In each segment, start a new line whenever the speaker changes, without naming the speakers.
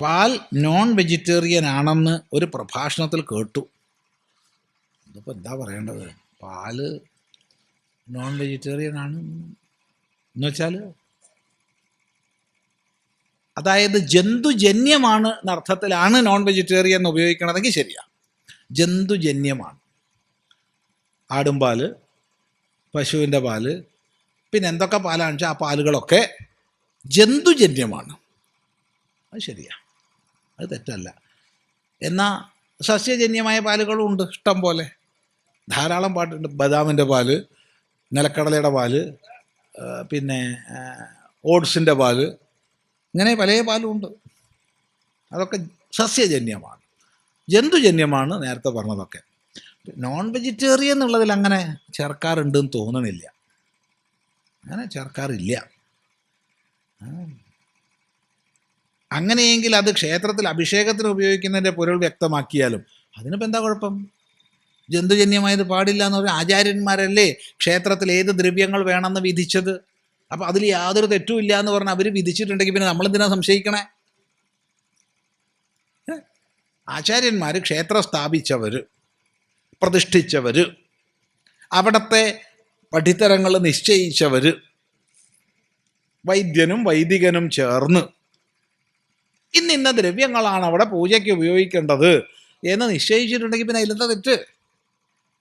പാൽ non vegetarian ആണെന്ന് ഒരു പ്രഭാഷണത്തിൽ കേട്ടു. ഇതിപ്പോൾ എന്താ പറയേണ്ടത്? പാൽ നോൺ വെജിറ്റേറിയൻ ആണ് എന്ന് വെച്ചാൽ അതായത് ജന്തുജന്യമാണ് എന്നർത്ഥത്തിലാണ് നോൺ വെജിറ്റേറിയൻ എന്ന് ഉപയോഗിക്കണതെങ്കിൽ ശരിയാണ് ജന്തുജന്യമാണ്. ആടും പാൽ പശുവിന്റെ പാൽ. പിന്നെ എന്തൊക്കെ പാലാണെന്ന് വെച്ചാൽ ആ പാലുകളൊക്കെ ജന്തുജന്യമാണ്. അത് ശരിയാ. അത് തെറ്റല്ല. എന്നാൽ സസ്യജന്യമായ പാലുകളും ഉണ്ട് ഇഷ്ടം പോലെ. ധാരാളം പാട്ടുണ്ട്. ബദാമിന്റെ പാൽ നിലക്കടലയുടെ പാൽ പിന്നെ ഓട്സിന്റെ പാൽ ഇങ്ങനെ പല പാലും ഉണ്ട്. അതൊക്കെ സസ്യജന്യമാണ്. ജന്തുജന്യമാണ് നേരത്തെ പറഞ്ഞതൊക്കെ. നോൺ വെജിറ്റേറിയൻ എന്നുള്ളതിൽ അങ്ങനെ ചേർക്കാറുണ്ടെന്ന് തോന്നണില്ല അങ്ങനെ ചേർക്കാറില്ല. അങ്ങനെയെങ്കിൽ അത് ക്ഷേത്രത്തിൽ അഭിഷേകത്തിന് ഉപയോഗിക്കുന്നതിന്റെ പൊരുൾ വ്യക്തമാക്കിയാലും അതിനിപ്പോൾ എന്താ കുഴപ്പം ജന്തുജന്യമായത് പാടില്ല എന്ന് പറഞ്ഞാൽ ആചാര്യന്മാരല്ലേ ക്ഷേത്രത്തിൽ ഏത് ദ്രവ്യങ്ങൾ വേണമെന്ന് വിധിച്ചത് അപ്പോൾ അതിൽ യാതൊരു തെറ്റും ഇല്ല എന്ന് പറഞ്ഞാൽ അവർ വിധിച്ചിട്ടുണ്ടെങ്കിൽ പിന്നെ നമ്മളെന്തിനാ സംശയിക്കണേ? ആചാര്യന്മാർ ക്ഷേത്രം സ്ഥാപിച്ചവർ പ്രതിഷ്ഠിച്ചവർ അവിടത്തെ പഠിത്തരങ്ങൾ നിശ്ചയിച്ചവർ വൈദ്യനും വൈദികനും ചേർന്ന്. ഇന്നിന്ന ഇന്ന ദ്രവ്യങ്ങളാണ് അവിടെ പൂജയ്ക്ക് ഉപയോഗിക്കേണ്ടത് എന്ന് നിശ്ചയിച്ചിട്ടുണ്ടെങ്കിൽ പിന്നെ അതിലെന്താ തെറ്റ്?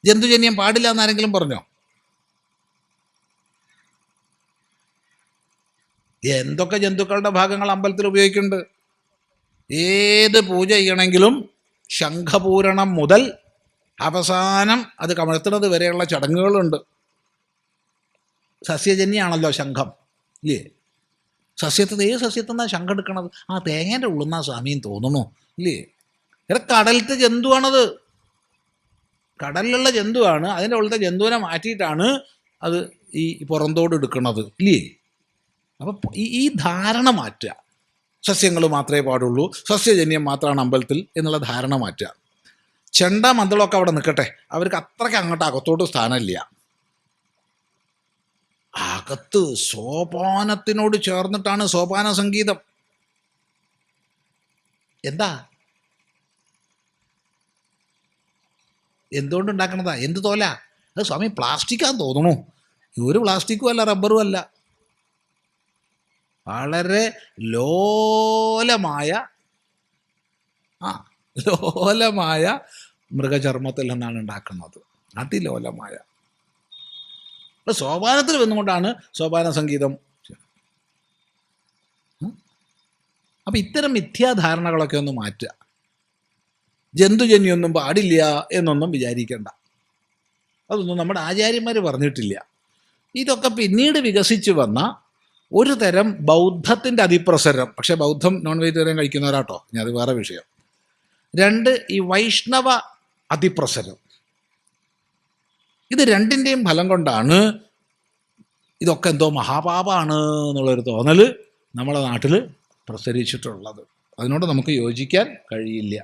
ജന്തുജന്യം പാടില്ല എന്നാരെങ്കിലും പറഞ്ഞോ? എന്തൊക്കെ ജന്തുക്കളുടെ ഭാഗങ്ങൾ അമ്പലത്തിൽ ഉപയോഗിക്കുന്നുണ്ട്? ഏത് പൂജ ചെയ്യണമെങ്കിലും ശംഖപൂരണം മുതൽ അവസാനം അത് കമഴ്ത്തുന്നത് വരെയുള്ള ചടങ്ങുകളുണ്ട്. സസ്യജന്യാണല്ലോ ശംഖം ഇല്ലേ? സസ്യത്തിൽ ഏത് സസ്യത്തിൽ നിന്നാണ് ശംഖം എടുക്കണത്? ആ തേങ്ങേന്റെ ഉള്ളുന്നാ സ്വാമിയും തോന്നുന്നു ഇല്ലേ? ഇവിടെ കടലത്തെ ജന്തുവാണത്. കടലിലുള്ള ജന്തുവാണ് അതിന്റെ ഉള്ളത്തെ ജന്തുവിനെ മാറ്റിയിട്ടാണ് അത് ഈ പുറന്തോട് എടുക്കുന്നത് ഇല്ലേ? അപ്പം ഈ ഈ ധാരണ മാറ്റുക. സസ്യങ്ങൾ മാത്രമേ പാടുള്ളൂ സസ്യജന്യം മാത്രമാണ് അമ്പലത്തിൽ എന്നുള്ള ധാരണ മാറ്റുക. ചെണ്ട മന്ദളമൊക്കെ അവിടെ നിൽക്കട്ടെ അവർക്ക് അത്രയ്ക്ക് അങ്ങോട്ട് അകത്തോട്ട് സ്ഥാനമില്ല. അകത്ത് സോപാനത്തിനോട് ചേർന്നിട്ടാണ് സോപാന സംഗീതം. എന്താ? എന്തുകൊണ്ട് ഉണ്ടാക്കണതാ? എന്ത് തോല? അത് സ്വാമി പ്ലാസ്റ്റിക്കാന്ന് തോന്നണു ഒരു പ്ലാസ്റ്റിക്കും അല്ല റബ്ബറും അല്ല. വളരെ ലോലമായ ആ ലോലമായ മൃഗചർമ്മത്തിൽ നിന്നാണ് ഉണ്ടാക്കുന്നത്. അതിലോലമായ. സോപാനത്തിൽ വന്നുകൊണ്ടാണ് സോപാന സംഗീതം അപ്പം ഇത്തരം മിഥ്യാധാരണകളൊക്കെ ഒന്ന് മാറ്റുക. ജന്തുജന്യൊന്നും പാടില്ല എന്നൊന്നും വിചാരിക്കേണ്ട. അതൊന്നും നമ്മുടെ ആചാര്യന്മാർ പറഞ്ഞിട്ടില്ല. ഇതൊക്കെ പിന്നീട് വികസിച്ച് വന്ന ഒരു തരം ബൗദ്ധത്തിന്റെ അതിപ്രസരം. പക്ഷേ ബൗദ്ധം നോൺ വെജിറ്റേറിയൻ കഴിക്കുന്നവരാട്ടോ. ഞാൻ അത് വേറെ വിഷയം. രണ്ട് ഈ വൈഷ്ണവ അതിപ്രസരം. ഇത് രണ്ടിന്റെയും ഫലം കൊണ്ടാണ് ഇതൊക്കെ എന്തോ മഹാപാപാണ് എന്നുള്ളൊരു തോന്നൽ നമ്മുടെ നാട്ടിൽ പ്രസരിച്ചിട്ടുള്ളത്. അതിനോട് നമുക്ക് യോജിക്കാൻ കഴിയില്ല.